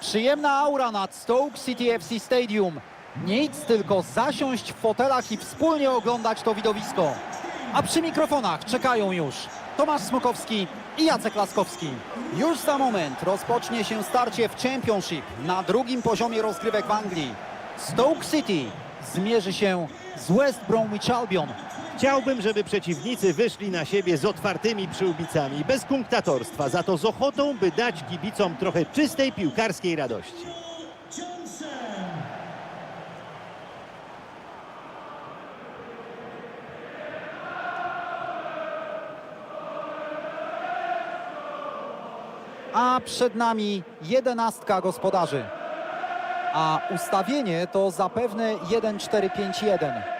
Przyjemna aura nad Stoke City FC Stadium. Nic, tylko zasiąść w fotelach i wspólnie oglądać to widowisko. A przy mikrofonach czekają już Tomasz Smokowski i Jacek Laskowski. Już za moment rozpocznie się starcie w Championship na drugim poziomie rozgrywek w Anglii. Stoke City zmierzy się z West Bromwich Albion. Chciałbym, żeby przeciwnicy wyszli na siebie z otwartymi przyłbicami, bez kunktatorstwa, za to z ochotą, by dać kibicom trochę czystej piłkarskiej radości. a przed nami jedenastka gospodarzy. A ustawienie to zapewne 1-4-5-1.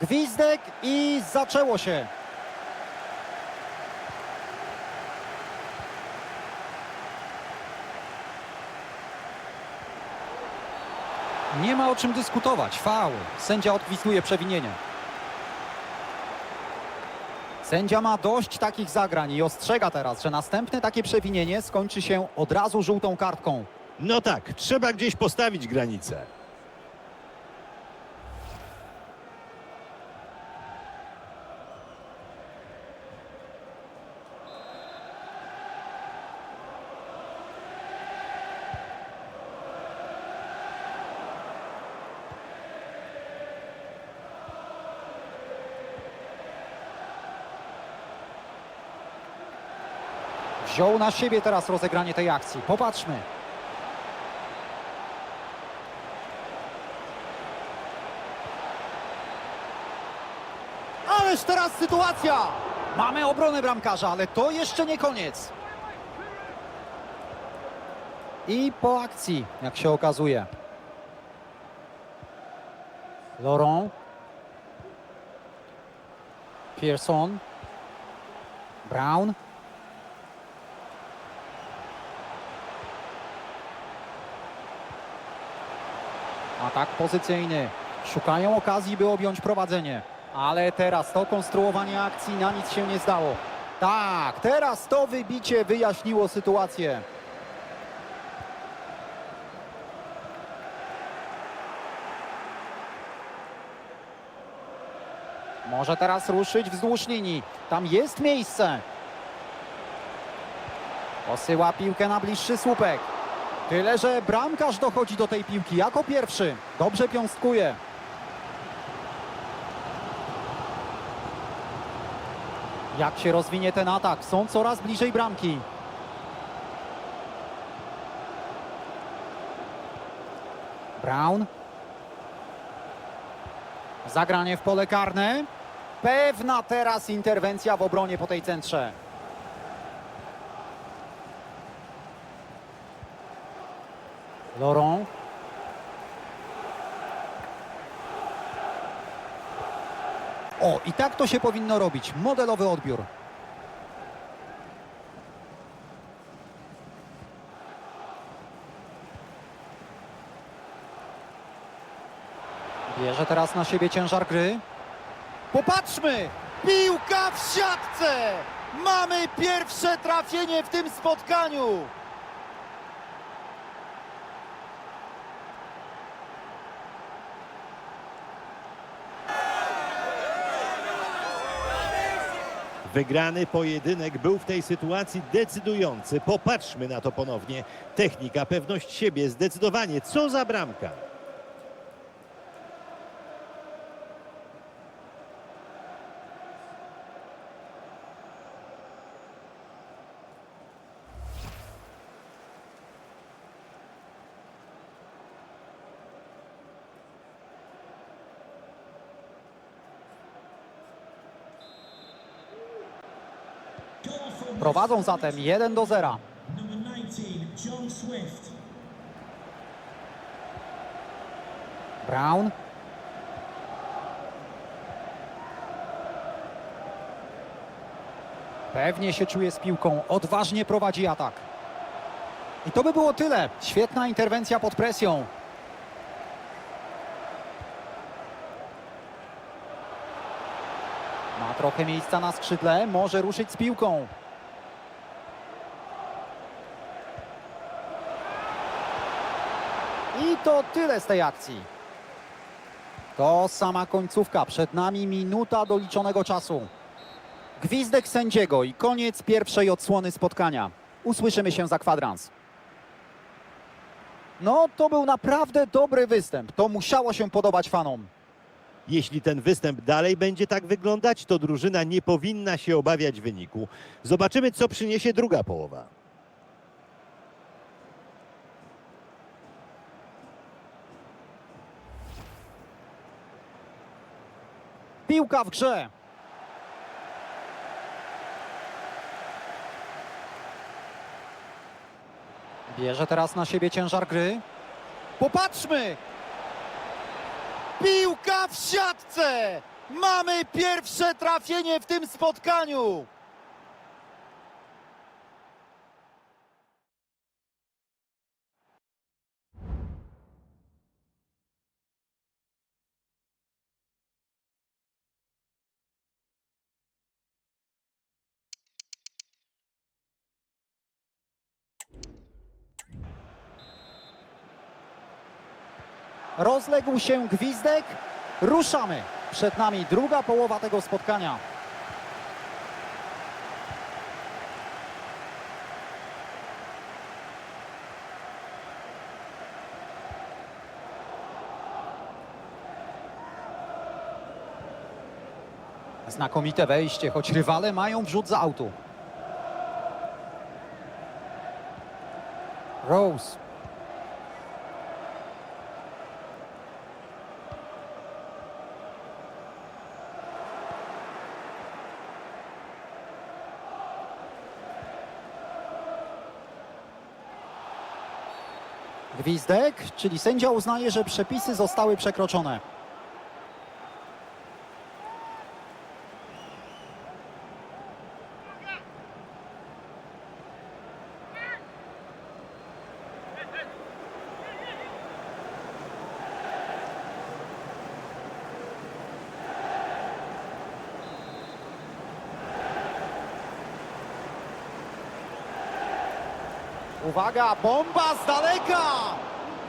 Gwizdek i zaczęło się. Nie ma o czym dyskutować. Faul. Sędzia odgwizduje przewinienie. Sędzia ma dość takich zagrań i ostrzega teraz, że następne takie przewinienie skończy się od razu żółtą kartką. No tak, trzeba gdzieś postawić granicę. Wziął na siebie teraz rozegranie tej akcji. Popatrzmy. Ależ teraz sytuacja! Mamy obronę bramkarza, ale to jeszcze nie koniec. I po akcji, jak się okazuje. Laurent. Pearson. Brown. Atak pozycyjny. Szukają okazji, by objąć prowadzenie. Ale teraz to konstruowanie akcji na nic się nie zdało. Tak, teraz to wybicie wyjaśniło sytuację. Może teraz ruszyć wzdłuż linii. Tam jest miejsce. Posyła piłkę na bliższy słupek. Tyle, że bramkarz dochodzi do tej piłki jako pierwszy. Dobrze piąstkuje. Jak się rozwinie ten atak? Są coraz bliżej bramki. Brown. Zagranie w pole karne. Pewna teraz interwencja w obronie po tej centrze. Laurent. O, i tak to się powinno robić. Modelowy odbiór. Bierze teraz na siebie ciężar gry. Popatrzmy! Piłka w siatce! Mamy pierwsze trafienie w tym spotkaniu! Wygrany pojedynek był w tej sytuacji decydujący. Popatrzmy na to ponownie. Technika, pewność siebie, zdecydowanie. Co za bramka. Prowadzą zatem 1 do 0. Number 19, John Swift. Brown. Pewnie się czuje z piłką, odważnie prowadzi atak. I to by było tyle. Świetna interwencja pod presją. Ma trochę miejsca na skrzydle, może ruszyć z piłką. I to tyle z tej akcji. To sama końcówka. Przed nami minuta doliczonego czasu. Gwizdek sędziego i koniec pierwszej odsłony spotkania. Usłyszymy się za kwadrans. No, to był naprawdę dobry występ. To musiało się podobać fanom. Jeśli ten występ dalej będzie tak wyglądać, to drużyna nie powinna się obawiać wyniku. Zobaczymy, co przyniesie druga połowa. Piłka w grze. Bierze teraz na siebie ciężar gry. Popatrzmy! Piłka w siatce! Mamy pierwsze trafienie w tym spotkaniu! Rozległ się gwizdek. Ruszamy. Przed nami druga połowa tego spotkania. Znakomite wejście, choć rywale mają wrzut z autu. Rose. Gwizdek, czyli sędzia uznaje, że przepisy zostały przekroczone. Uwaga, bomba z daleka!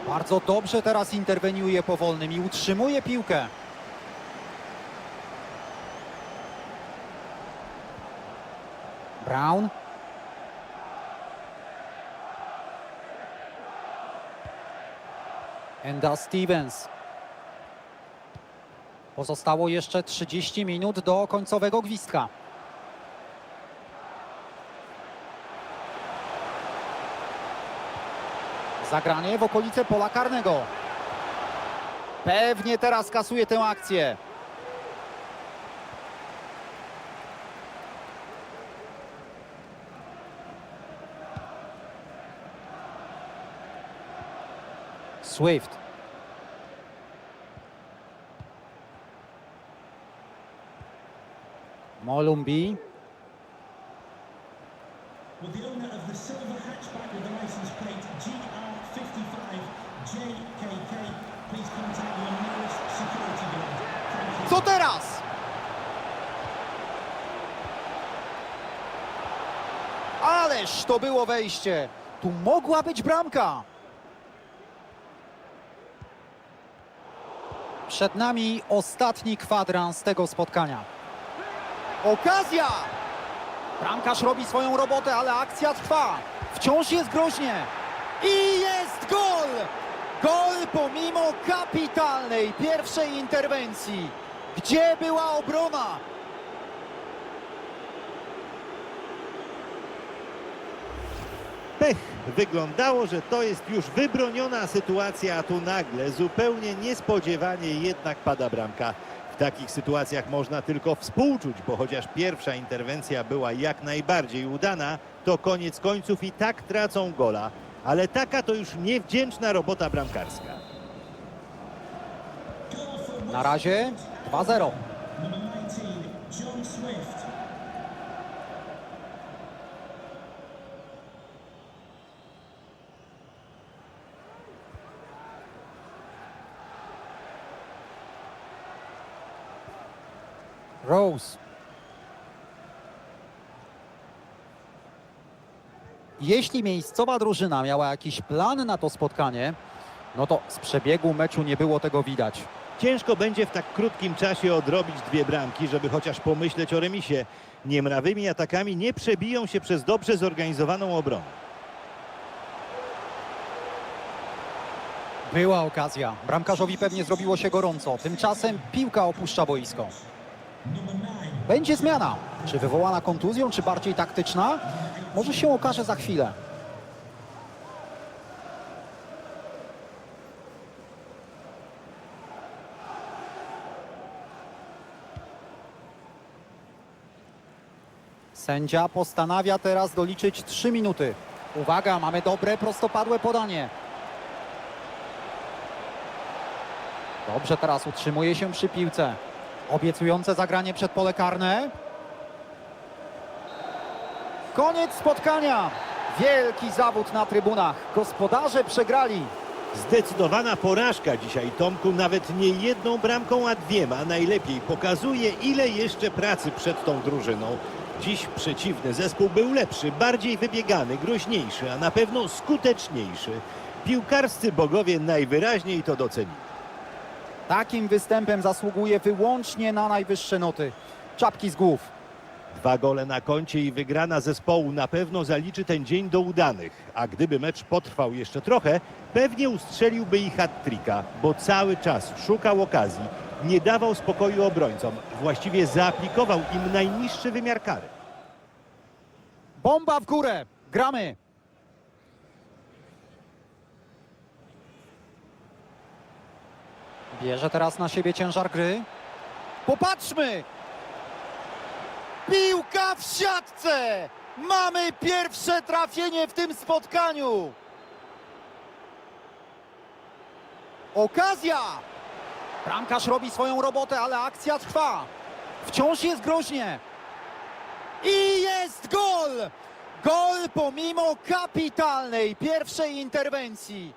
Bardzo dobrze teraz interweniuje powolnym i utrzymuje piłkę. Brown. Enda Stevens. Pozostało jeszcze 30 minut do końcowego gwizdka. Zagranie w okolice pola karnego. Pewnie teraz kasuje tę akcję. Swift. Molumbi. Co teraz? Ależ to było wejście. Tu mogła być bramka. Przed nami ostatni kwadrans tego spotkania. Okazja! Bramkarz robi swoją robotę, ale akcja trwa. Wciąż jest groźnie. I jest gol! Gol pomimo kapitalnej pierwszej interwencji. Gdzie była obrona? Pech. Wyglądało, że to jest już wybroniona sytuacja, a tu nagle, zupełnie niespodziewanie jednak pada bramka. W takich sytuacjach można tylko współczuć, bo chociaż pierwsza interwencja była jak najbardziej udana, to koniec końców i tak tracą gola. Ale taka to już niewdzięczna robota bramkarska. Na razie 2-0. Number 19, John Swift. Rose. Jeśli miejscowa drużyna miała jakiś plan na to spotkanie, no to z przebiegu meczu nie było tego widać. Ciężko będzie w tak krótkim czasie odrobić dwie bramki, żeby chociaż pomyśleć o remisie. Niemrawymi atakami nie przebiją się przez dobrze zorganizowaną obronę. Była okazja. Bramkarzowi pewnie zrobiło się gorąco. Tymczasem piłka opuszcza boisko. Number 9, Będzie zmiana. Czy wywołana kontuzją, czy bardziej taktyczna? Może się okaże za chwilę. Sędzia postanawia teraz doliczyć 3 minuty. Uwaga, mamy dobre, prostopadłe podanie. Dobrze teraz utrzymuje się przy piłce. Obiecujące zagranie przed pole karne. Koniec spotkania. Wielki zawód na trybunach. Gospodarze przegrali. Zdecydowana porażka dzisiaj Tomku, nawet nie jedną bramką, a dwiema. Najlepiej pokazuje, ile jeszcze pracy przed tą drużyną. Dziś przeciwny zespół był lepszy, bardziej wybiegany, groźniejszy, a na pewno skuteczniejszy. Piłkarscy bogowie najwyraźniej to docenili. Takim występem zasługuje wyłącznie na najwyższe noty. Czapki z głów. Dwa gole na koncie i wygrana zespołu na pewno zaliczy ten dzień do udanych. A gdyby mecz potrwał jeszcze trochę, pewnie ustrzeliłby ich hat-tricka, bo cały czas szukał okazji, nie dawał spokoju obrońcom, właściwie zaaplikował im najniższy wymiar kary. Bomba w górę. Gramy. Bierze teraz na siebie ciężar gry. Popatrzmy! Piłka w siatce! Mamy pierwsze trafienie w tym spotkaniu! Okazja! Bramkarz robi swoją robotę, ale akcja trwa. Wciąż jest groźnie. I jest gol! Gol pomimo kapitalnej pierwszej interwencji.